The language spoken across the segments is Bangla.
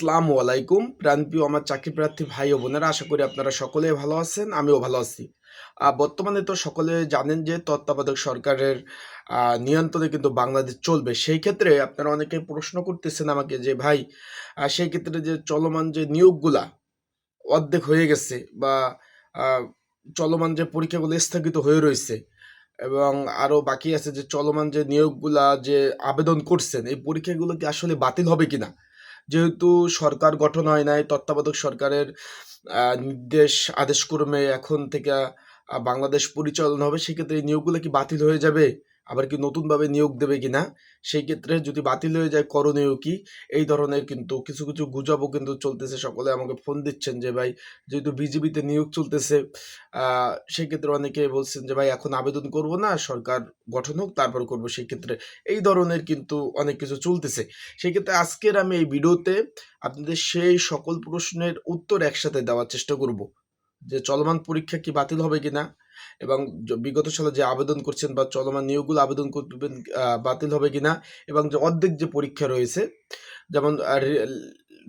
আসসালামু আলাইকুম। প্রাণপ্রিয় আমার চাকরি প্রার্থী ভাই ও বোনেরা, আশা করি আপনারা সকলেই ভালো আছেন, আমিও ভালো আছি। বর্তমানে তো সকলে জানেন যে তত্ত্বাবধায়ক সরকারের নিয়ন্ত্রণে কিন্তু বাংলাদেশ চলবে। সেই ক্ষেত্রে আপনারা অনেকে প্রশ্ন করতেছেন আমাকে যে, ভাই সেই ক্ষেত্রে যে চলমান যে নিয়োগগুলা অর্ধেক হয়ে গেছে বা চলমান যে পরীক্ষাগুলো স্থগিত হয়ে রয়েছে এবং আরও বাকি আছে যে চলমান যে নিয়োগগুলা যে আবেদন করছেন, এই পরীক্ষাগুলো কি আসলে বাতিল হবে কিনা? যেহেতু সরকার গঠন হয় নাই, তত্ত্বাবধায়ক সরকারের নির্দেশ, আদেশক্রমে এখন থেকে বাংলাদেশ পরিচালনা হবে, সেক্ষেত্রে এই নিয়োগগুলো কি বাতিল হয়ে যাবে? আবার কি নতুনভাবে নিয়োগ দেবে কিনা সেই ক্ষেত্রে যদি বাতিল হয়ে যায় করণীয় কি? এই ধরনের কিন্তু কিছু কিছু গুজবও কিন্তু চলতেছে। সকলে আমাকে ফোন দিচ্ছেন যে ভাই যেহেতু বিজেপিতে নিয়োগ চলতেছে আহ, সেই ক্ষেত্রে অনেকে বলছেন যে ভাই এখন আবেদন করব না সরকার গঠন হোক তারপর করব। সেই ক্ষেত্রে এই ধরনের কিন্তু অনেক কিছু চলতেছে। সেই ক্ষেত্রে আজকের আমি এই ভিডিওতে আপনাদের সেই সকল প্রশ্নের উত্তর একসাথে দেওয়ার চেষ্টা করব যে চলমান পরীক্ষা কি বাতিল হবে কিনা? এবং বিগত সালে যে আবেদন করছেন বা চলমান নিয়োগগুলো আবেদন করবেন বাতিল হবে কিনা এবং যে অর্ধেক যে পরীক্ষা রয়েছে, যেমন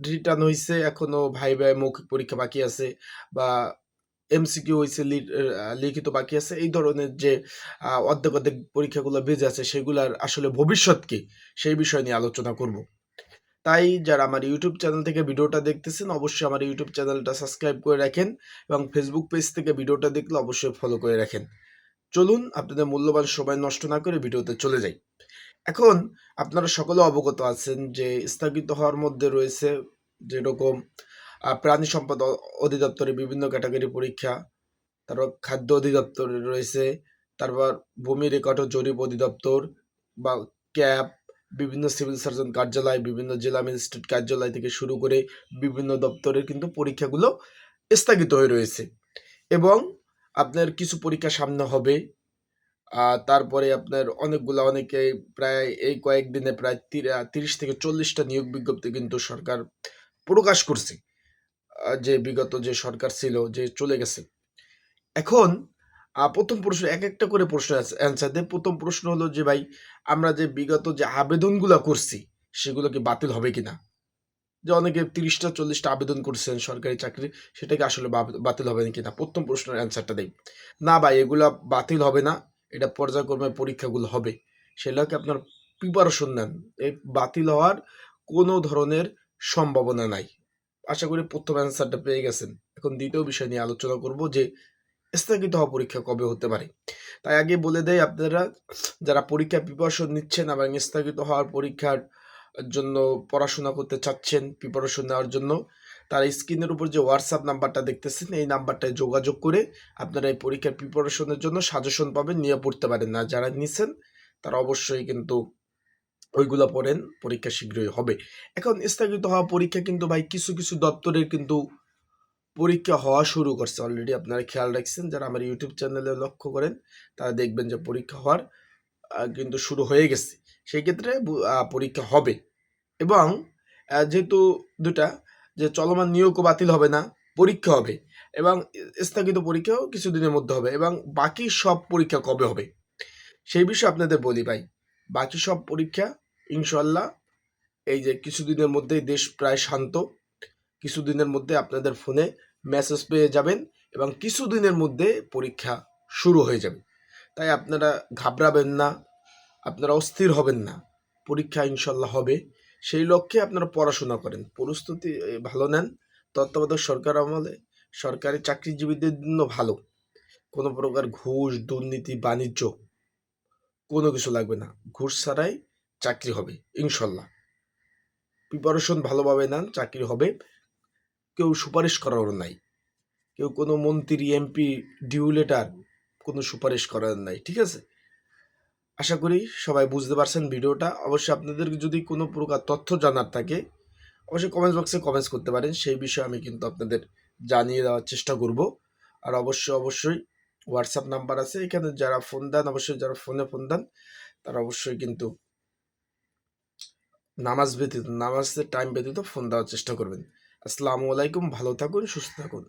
রিটার্ন হয়েছে এখনও ভাই ভাই মৌখিক পরীক্ষা বাকি আছে বা এমসিকিউ হয়েছে লিখিত বাকি আছে, এই ধরনের যে অর্ধেক অর্ধেক পরীক্ষাগুলো বেজে আছে, সেগুলার আসলে ভবিষ্যৎ কি, সেই বিষয় নিয়ে আলোচনা করব। তাই যারা আমার ইউটিউব চ্যানেল থেকে ভিডিওটা দেখতেছেন, অবশ্যই আমার ইউটিউব চ্যানেলটা সাবস্ক্রাইব করে রাখেন এবং ফেসবুক পেজ থেকে ভিডিওটা দেখলে অবশ্যই ফলো করে রাখেন। চলুন আপনাদের মূল্যবান সময় নষ্ট না করে ভিডিওতে চলে যাই। এখন আপনারা সকলে অবগত আছেন যে স্থগিত হওয়ার মধ্যে রয়েছে যেরকম প্রাণী সম্পদ অ- অধিদপ্তরে বিভিন্ন ক্যাটাগরি পরীক্ষা, তারপর খাদ্য অধিদপ্তরে রয়েছে, তারপর ভূমি রেকর্ড ও জরিপ অধিদপ্তর বা ক্যাব বিভিন্ন সিভিল সার্জন কার্যালয়, বিভিন্ন জেলা ম্যাজিস্ট্রেট কার্যালয় থেকে শুরু করে বিভিন্ন দপ্তরের কিন্তু পরীক্ষাগুলো স্থগিত হয়ে রয়েছে। এবং আপনার কিছু পরীক্ষা সামনে হবে। তারপরে আপনার অনেকগুলা অনেকে প্রায় এই কয়েকদিনে প্রায় তিরা- তিরিশ থেকে চল্লিশটা নিয়োগ বিজ্ঞপ্তি কিন্তু সরকার প্রকাশ করছে। যে বিগত যে সরকার ছিল যে চলে গেছে। এখন প্রথম প্রশ্ন এক একটা করে প্রশ্ন অ্যান্সার দেয় প্রথম প্রশ্ন হলো যে, ভাই, আমরা যে বিগত যে আবেদনগুলো করছি, সেগুলো কি বাতিল হবে কিনা? যে অনেকে তিরিশটা, চল্লিশটা আবেদন করছেন সরকারি চাকরি সেটাকে আসলে বাতিল হবে না কিনা? প্রথম প্রশ্নের অ্যান্সারটা দেই। না, ভাই, এগুলো বাতিল হবে না। এটা পর্যায়ক্রমে পরীক্ষাগুলো হবে। সেগুলোকে আপনার প্রিপারেশন নেন। এই বাতিল হওয়ার কোনো ধরনের সম্ভাবনা নাই। আশা করি প্রথম অ্যান্সারটা পেয়ে গেছেন। এখন দ্বিতীয় বিষয় নিয়ে আলোচনা করব যে স্থগিত হওয়া পরীক্ষা কবে হতে পারে? তাই আগে বলে দেয় আপনারা, যারা পরীক্ষা প্রিপারেশন নিচ্ছেন এবং স্থগিত হওয়ার পরীক্ষার জন্য পড়াশোনা করতে চাচ্ছেন প্রিপারেশন নেওয়ার জন্য, তারা স্ক্রিনের উপর যে হোয়াটসঅ্যাপ নাম্বারটা দেখতেছেন, এই নাম্বারটায় যোগাযোগ করে আপনারা এই পরীক্ষার প্রিপারেশনের জন্য সাজেশন পাবেন, নিয়ে পড়তে পারেন। না যারা নিছেন, তারা অবশ্যই কিন্তু ওইগুলো পড়েন, পরীক্ষা শীঘ্রই হবে। এখন স্থগিত হওয়া পরীক্ষা কিন্তু ভাই, কিছু কিছু দপ্তরের কিন্তু পরীক্ষা হওয়া শুরু করছে অলরেডি আপনারা খেয়াল রাখছেন, যারা আমার ইউটিউব চ্যানেলে লক্ষ্য করেন, তারা দেখবেন যে পরীক্ষা হওয়ার কিন্তু শুরু হয়ে গেছে। সেই ক্ষেত্রে পরীক্ষা হবে। এবং যেহেতু দুটা, যে চলমান নিয়োগও বাতিল হবে না, পরীক্ষা হবে। এবং স্থগিত পরীক্ষাও কিছুদিনের মধ্যে হবে। এবং বাকি সব পরীক্ষা কবে হবে? সেই বিষয়ে আপনাদের বলি ভাই। বাকি সব পরীক্ষা ইনশাল্লাহ এই যে কিছুদিনের মধ্যেই দেশ প্রায় শান্ত। কিছুদিনের মধ্যে আপনাদের ফোনে মেসেজ পেয়ে যাবেন এবং কিছুদিনের মধ্যে পরীক্ষা শুরু হয়ে যাবে। তাই আপনারা ঘাবড়াবেন না, আপনারা অস্থির হবেন না। পরীক্ষা ইনশাল্লাহ হবে। সেই লক্ষ্যে আপনারা পড়াশোনা করেন। প্রস্তুতি ভালো নেন। তত্ত্বাবধায়ক সরকার আমলে, সরকারি চাকরিজীবীদের জন্য ভালো। কোনো প্রকার ঘুষ, দুর্নীতি, বাণিজ্য কোনো কিছু লাগবে না। ঘুষ ছাড়াই চাকরি হবে ইনশাল্লাহ প্রিপারেশন ভালোভাবে নেন, চাকরি হবে। কেউ সুপারিশ করার নাই। কেউ কোনো মন্ত্রী, এমপি ডিউলেটার কোনো সুপারিশ করার নাই, ঠিক আছে? আশা করি সবাই বুঝতে পারছেন ভিডিওটা। অবশ্যই আপনাদের যদি কোনো প্রকার তথ্য জানার থাকে, অবশ্যই কমেন্ট বক্সে কমেন্টস করতে পারেন। সেই বিষয়ে আমি কিন্তু আপনাদের জানিয়ে দেওয়ার চেষ্টা করব। আর অবশ্যই অবশ্যই হোয়াটসঅ্যাপ নাম্বার আছে। এখানে যারা ফোন দেন, অবশ্যই যারা ফোনে ফোন দেন, তারা অবশ্যই কিন্তু নামাজ ব্যতীত, নামাজের টাইম ব্যতীত ফোন দেওয়ার চেষ্টা করবেন। আসসালামু আলাইকুম ভালো থাকুন সুস্থ থাকুন।